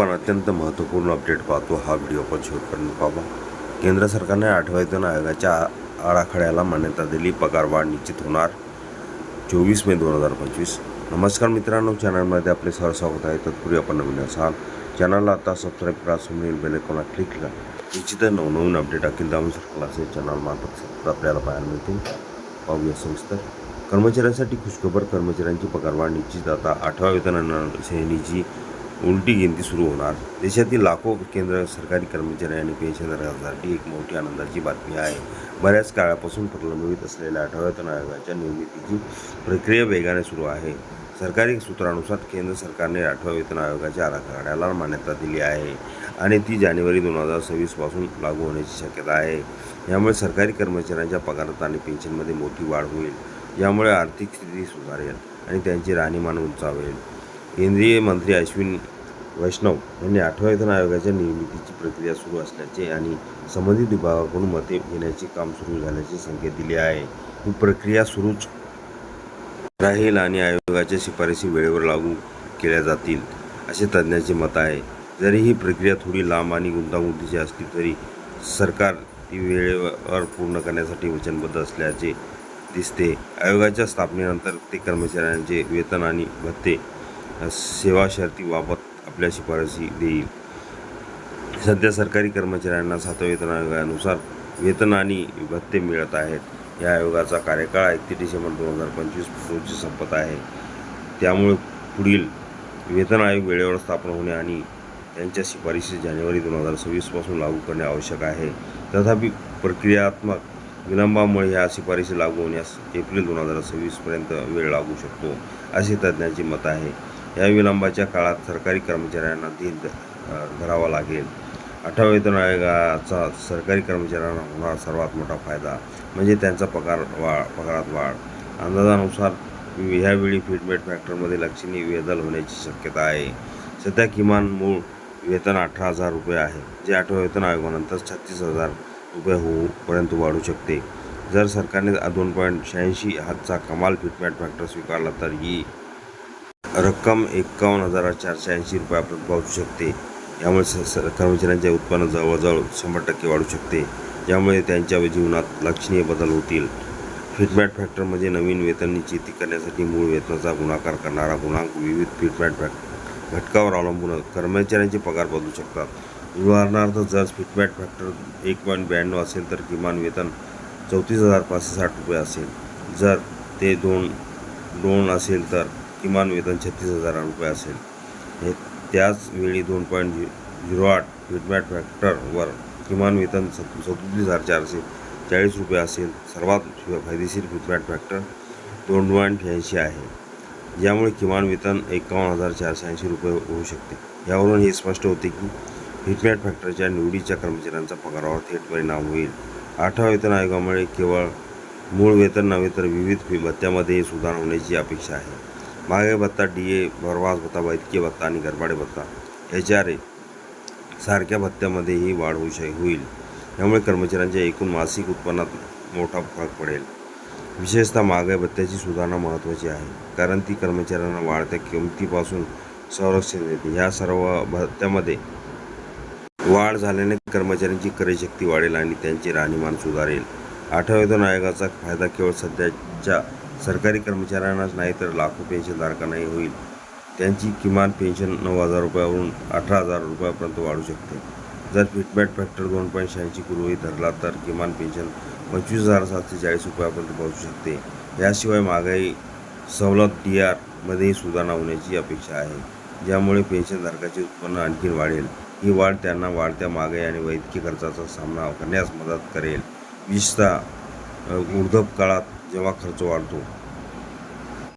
पण अत्यंत महत्त्वपूर्ण अपडेट पाहतो हा व्हिडिओ आपण शेवटपर्यंत पाहू. केंद्र सरकारने आठव्या वेतन आयोगाच्या आराखड्याला मान्यता दिली. पगारवाढ निश्चित होणार. चोवीस मे दोन हजार पंचवीस. नमस्कार मित्रांनो चॅनलमध्ये आपले सर स्वागत आहे. तत्पूर्वी आपण नवीन असाल चॅनलला आता सबस्क्राईब करा समोरील बेलेकोना क्लिक करा. निश्चित नवनवीन अपडेट अखिल दामन सर्कल असेल चॅनल मार्फत आपल्याला पाहायला मिळतील. पाहूया सविस्तर. कर्मचाऱ्यांसाठी खुशखबर कर्मचाऱ्यांची पगारवाढ निश्चित. आता आठव्या वेतन श्रेणीची उलटी गिनती सुरू होणार. देशातील लाखो केंद्र सरकारी कर्मचारी आणि पेन्शनधारकांसाठी एक मोठी आनंदाची बातमी आहे. बऱ्याच काळापासून प्रलंबित असलेल्या आठवड्यातून आयोगाच्या निर्मितीची प्रक्रिया वेगाने सुरू आहे. सरकारी सूत्रानुसार केंद्र सरकारने आठव्या वेतन आयोगाच्या आराखड्याला मान्यता दिली आहे आणि ती जानेवारी दोन हजार सव्वीसपासून लागू होण्याची शक्यता आहे. यामुळे सरकारी कर्मचाऱ्यांच्या पगारात आणि पेन्शनमध्ये मोठी वाढ होईल. यामुळे आर्थिक स्थिती सुधारेल आणि त्यांची राहणीमान उंचावेल. केंद्रीय मंत्री अश्विन वैष्णव यांनी आठव्या वेतन आयोगाच्या निर्मितीची प्रक्रिया सुरू असल्याचे आणि संबंधित विभागाकडून मते घेण्याचे काम सुरू झाल्याचे संकेत दिले आहे. ही प्रक्रिया सुरूच राहील आणि आयोगाच्या शिफारसी वेळेवर लागू केल्या जातील असे तज्ज्ञांचे मत आहे. जरी ही प्रक्रिया थोडी लांब आणि गुंतागुंतीची असली तरी सरकार ती वेळेवर पूर्ण करण्यासाठी वचनबद्ध असल्याचे दिसते. आयोगाच्या स्थापनेनंतर ते कर्मचाऱ्यांचे वेतन आणि भत्ते सेवा शर्तीबाबत आपल्या शिफारसी देईल. सध्या सरकारी कर्मचाऱ्यांना सातव्या वेतन आयोगानुसार वेतन आणि भत्ते मिळत आहेत. या आयोगाचा कार्यकाळ एकतीस डिसेंबर दोन हजार पंचवीस रोजी संपत आहे. त्यामुळे पुढील वेतन आयोग वेळेवर स्थापन होणे आणि त्यांच्या शिफारशी जानेवारी दोन हजार सव्वीसपासून लागू करणे आवश्यक आहे. तथापि प्रक्रियात्मक विलंबामुळे ह्या शिफारशी लागू होण्यास एप्रिल दोन हजार सव्वीसपर्यंत वेळ लागू शकतो असे तज्ज्ञांचे मत आहे. या विलंबाच्या काळात सरकारी कर्मचाऱ्यांना दिन धरावा लागेल. आठव्या वेतन आयोगाचा सरकारी कर्मचाऱ्यांना होणार सर्वात मोठा फायदा म्हणजे त्यांचा पगार वाढ पगारात वाढ. अंदाजानुसार ह्यावेळी फिटमेट फॅक्टरमध्ये लक्षणीय बदल होण्याची शक्यता आहे. सध्या किमान मूळ वेतन अठरा हजार रुपये आहे जे आठव्या वेतन आयोगानंतर छत्तीस हजार रुपये होऊपर्यंत वाढू शकते. जर सरकारने दोन पॉईंट शहाऐंशी हातचा कमाल फिटमॅट फॅक्टर स्वीकारला तर ही रक्कम एकावन्न हजार चारशे ऐंशी रुपयापर्यंत पोहोचू शकते. यामुळे स कर्मचाऱ्यांच्या उत्पन्न जवळजवळ शंभर टक्के वाढू शकते. यामुळे त्यांच्या जीवनात लक्षणीय बदल होतील. फिटमॅट फॅक्टर म्हणजे नवीन वेतन निश्चिती करण्यासाठी मूळ वेतनाचा गुणाकार करणारा गुणांक विविध फिटमॅट फॅक्ट घटकावर अवलंबून कर्मचाऱ्यांचे पगार बदलू शकतात. उदाहरणार्थ जर फिटमॅट फॅक्टर एक पॉईंट ब्याण्णव असेल तर किमान वेतन चौतीस हजार पाचशे साठ रुपये असेल. जर ते दोन दोन असेल तर किमान वेतन छत्तीस हजार रुपये असेल. हे त्याच वेळी दोन पॉईंट झि झिरो आठ फिटमॅट फॅक्टरवर किमान वेतन सत सदोतीस हजार चारशे चाळीस रुपये असेल. सर्वात फायदेशीर फिटमॅट फॅक्टर दोन पॉईंट शहाऐंशी आहे. ज्यामुळे किमान वेतन एकावन्न हजार चारशे ऐंशी रुपये होऊ शकते. यावरून हे स्पष्ट होते की फिटमॅट फॅक्टरच्या निवडीच्या कर्मचाऱ्यांचा पगारावर थेट परिणाम होईल. आठव्या वेतन आयोगामुळे केवळ मूळ वेतन नव्हे तर विविध भत्त्यामध्ये सुधारणा होण्याची अपेक्षा आहे. महागाई भत्ता डी ए भरवास भत्ता वैद्यकीय भत्ता आणि गरबाडे भत्ता एच आर ए सारख्या भत्त्यामध्येही वाढ होऊ शक होईल. यामुळे कर्मचाऱ्यांच्या एकूण मासिक उत्पन्नात मोठा फरक पडेल. विशेषतः महागाई भत्त्याची सुधारणा महत्त्वाची आहे. कारण ती कर्मचाऱ्यांना वाढत्या किमतीपासून संरक्षण देते. ह्या सर्व भत्त्यामध्ये वाढ झाल्याने कर्मचाऱ्यांची क्रयशक्ती वाढेल आणि त्यांचे राहणीमान सुधारेल. आठव्या वेतन आयोगाचा फायदा केवळ सध्याच्या सरकारी कर्मचाऱ्यांनाच नाही तर लाखो पेन्शनधारकांनाही होईल. त्यांची किमान पेन्शन नऊ हजार रुपयावरून अठरा हजार रुपयापर्यंत वाढू शकते. जर फिटबॅट फॅक्टर दोन पॉईंट शहाऐंशी गृहीत धरला तर किमान पेन्शन पंचवीस हजार सातशे चाळीस रुपयापर्यंत पोहोचू शकते. याशिवाय महागाई सवलत डी आरमध्येही सुधारणा होण्याची अपेक्षा आहे. ज्यामुळे पेन्शनधारकाचे उत्पन्न आणखी वाढेल. ही वाढ त्यांना वाढत्या महागाई आणि वैद्यकीय खर्चाचा सामना करण्यास मदत करेल. विशेषतः अ, ऊर्ध्व काळात जेव्हा खर्च वाढतो